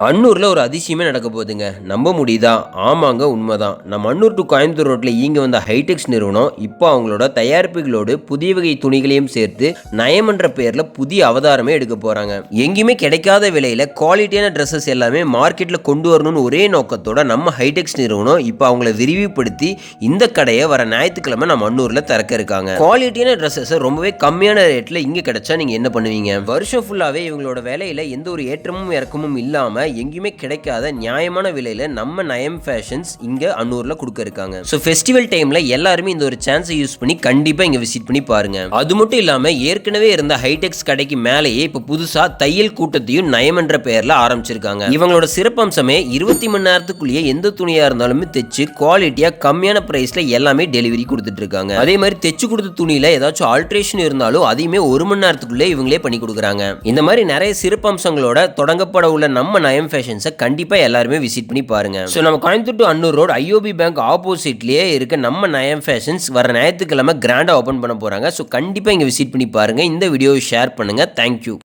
அன்னூரில் ஒரு அதிசயமே நடக்க போகுதுங்க. நம்ப முடியுதா? ஆமாங்க உண்மைதான். நம்ம அன்னூர் டு கோயம்புத்தூர் ரோட்டில் இங்கே வந்த ஹைடெக்ஸ் நிறுவனம் இப்போ அவங்களோட தயாரிப்புகளோடு புதிய வகை துணிகளையும் சேர்த்து நயமன்ற பேரில் புதிய அவதாரமே எடுக்க போகிறாங்க எங்கேயுமே கிடைக்காத விலையில் குவாலிட்டியான ட்ரெஸ்ஸஸ் எல்லாமே மார்க்கெட்டில் கொண்டு வரணும்னு ஒரே நோக்கத்தோட நம்ம ஹைடெக்ஸ் நிறுவனம் இப்போ அவங்கள விரிவுபடுத்தி இந்த கடையை வர ஞாயிற்றுக்கிழமை நம்ம அன்னூரில் திறக்க இருக்காங்க. குவாலிட்டியான ட்ரெஸ்ஸஸை ரொம்பவே கம்மியான ரேட்டில் இங்கே கிடைச்சா நீங்கள் என்ன பண்ணுவீங்க? வருஷம் ஃபுல்லாகவே இவங்களோட விலையில் எந்த ஒரு ஏற்றமும் இறக்கமும் இல்லாமல் எங்கேயுமே கிடைக்காத நியாயமான விலையில் நம்ம நயம் ஃபேஷன்ஸ் இங்கே அன்னூரில் கொடுக்க இருக்காங்க. ஸோ ஃபெஸ்டிவல் டைமில் எல்லாருமே இந்த ஒரு சான்ஸை யூஸ் பண்ணி கண்டிப்பாக இங்கே விசிட் பண்ணி பாருங்க. அது மட்டும் இல்லாமல் ஏற்கனவே இருந்த ஹைடெக்ஸ் கடைக்கு மேலேயே இப்போ புதுசாக தையல் கூட்டத்தையும் நயம் என்ற பெயரில் ஆரம்பிச்சிருக்காங்க. இவங்களோட சிறப்பம்சமே இருபத்தி மணி நேரத்துக்குள்ளேயே எந்த துணியாக இருந்தாலுமே தைச்சு குவாலிட்டியாக கம்மியான ப்ரைஸில் எல்லாமே டெலிவரி கொடுத்துட்டு இருக்காங்க. அதே மாதிரி தைச்சு கொடுத்த துணியில் ஏதாச்சும் ஆல்ட்ரேஷன் இருந்தாலும் அதையுமே ஒரு மணி நேரத்துக்குள்ளே இவங்களே பண்ணி கொடுக்குறாங்க. இந்த மாதிரி நிறைய சிறப்பம்சங்களோட தொடங்கப்பட உள்ள நம்ம ஐஎம் ஃபேஷன்ஸை கண்டிப்பாக எல்லாருமே விசிட் பண்ணி பாருங்க. ஸோ நம்ம Coimbatore to Annur road IOB bank ஆப்போசிட்லேயே இருக்க நம்ம நயம் ஃபேஷன்ஸ் வர ஞாயிற்றுக்கிழமை கிராண்டாக ஓப்பன் பண்ண போகிறாங்க ஸோ கண்டிப்பாக இங்கே விசிட் பண்ணி பாருங்கள் இந்த வீடியோவை ஷேர் பண்ணுங்கள் தேங்க்யூ